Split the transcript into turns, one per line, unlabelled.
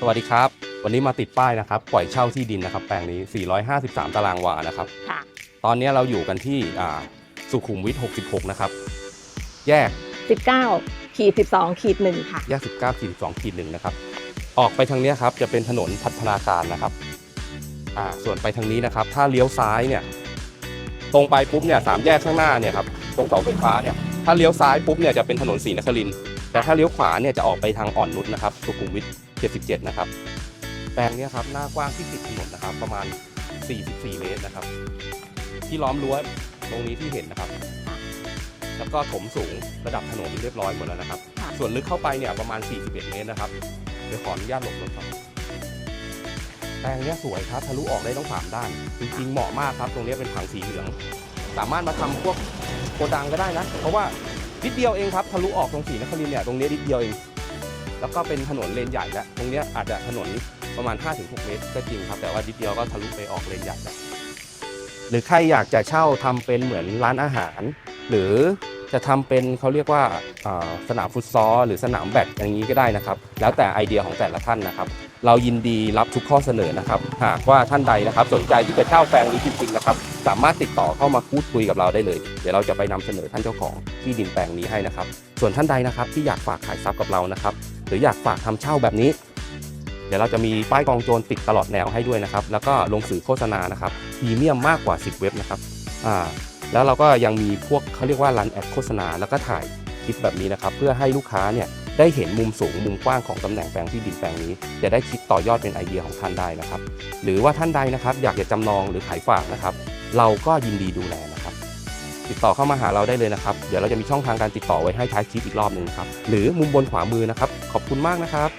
สวัสดีครับ วันนี้มาติดป้ายนะครับปล่อยเช่าที่ดินนะครับ แปลงนี้ 453 ตารางวานะครับ
ค่ะ
ตอนนี้เราอยู่กันที่อ่าสุขุมวิท 66 นะครับ แยก
19ขีด12ขีด1ค่ะ
แยก 19ขีด2ขีดหนึ่งนะครับ ออกไปทางเนี้ยครับจะเป็นถนนพัฒนาการนะครับอ่าส่วนไปทางนี้นะครับ ถ้าเลี้ยวซ้ายเนี่ย ตรงไปปุ๊บเนี่ยสามแยกข้างหน้าเนี่ยครับตรงเสาไฟฟ้าเนี่ย ถ้าเลี้ยวซ้ายปุ๊บเนี่ยจะเป็นถนนศรีนครินทร์แต่ถ้าเลี้ยวขวาเนี่ยจะออกไปทางอ่อนนุชนะครับสุขุมวิท 77 นะครับ แปลงเนี้ยครับหน้ากว้างที่ติดถนนนะครับ ประมาณ 44 เมตรนะครับ ที่ล้อมรั้วตรงนี้ที่เห็นนะครับ แล้วก็ถมสูงระดับถนนเรียบร้อยหมดแล้วนะครับ
ค่ะ
ส่วนลึกเข้าไปเนี่ยประมาณ 41 เมตรนะครับ เดี๋ยวขออนุญาตหลบรถครับแปลงเนี้ยสวยครับทะลุออกได้ทั้งสามด้าน จริงๆเหมาะมากครับ ตรงเนี้ยเป็นผังสีเหลือง สามารถมาทำพวกโกดังก็ได้นะ เพราะว่านิดเดียวเองครับทะลุออกตรงสีนครินทร์เนี่ยตรงเนี้ยนิดเดียวเอง แล้วก็เป็นถนนเลนใหญ่แล้วตรงเนี้ยอาจจะถนนประมาณ 5-6 เมตรก็จริงครับ แต่ว่านิดเดียวก็ทะลุไปออกเลนใหญ่แล้วหรือใครอยากจะเช่าทำเป็นเหมือนร้านอาหาร หรือจะทำเป็นเขาเรียกว่าาสนามฟุตซอลหรือสนามแบดอย่างนี้ก็ได้นะครับ แล้วแต่ไอเดียของแต่ละท่านนะครับ เรายินดีรับทุกข้อเสนอนะครับ หากว่าท่านใดนะครับ สนใจที่จะเช่าแปลงนี้จริงๆนะครับ สามารถติดต่อเข้ามาพูดคุยกับเราได้เลย เดี๋ยวเราจะไปนำเสนอท่านเจ้าของที่ดินแปลงนี้ให้นะครับ ส่วนท่านใดนะครับที่อยากฝากขายทรัพย์กับเรานะครับ หรืออยากฝากทำเช่าแบบนี้ เดี๋ยวเราจะมีป้ายกองโจรติดตลอดแนวให้ด้วยนะครับ แล้วก็ลงสื่อโฆษณานะครับพรีเมียมมากกว่า 10 เว็บนะครับอ่าแล้วเราก็ยังมีพวกเขาเรียกว่ารันแอดโฆษณาแล้วก็ถ่ายคลิปแบบนี้นะครับ เพื่อให้ลูกค้าเนี่ยได้เห็นมุมสูงมุมกว้างของตำแหน่งแปลงที่ดินแปลงนี้ จะได้คิดต่อยอดเป็นไอเดียของท่านได้นะครับ หรือว่าท่านใดนะครับ อยากจะจำนองหรือขายฝากนะครับ เราก็ยินดีดูแลนะ ติดต่อเข้ามาหาเราได้เลยนะครับ เดี๋ยวเราจะมีช่องทางการติดต่อไว้ให้ท้ายคลิปอีกรอบหนึ่งครับ หรือมุมบนขวามือนะครับ ขอบคุณมากนะครับ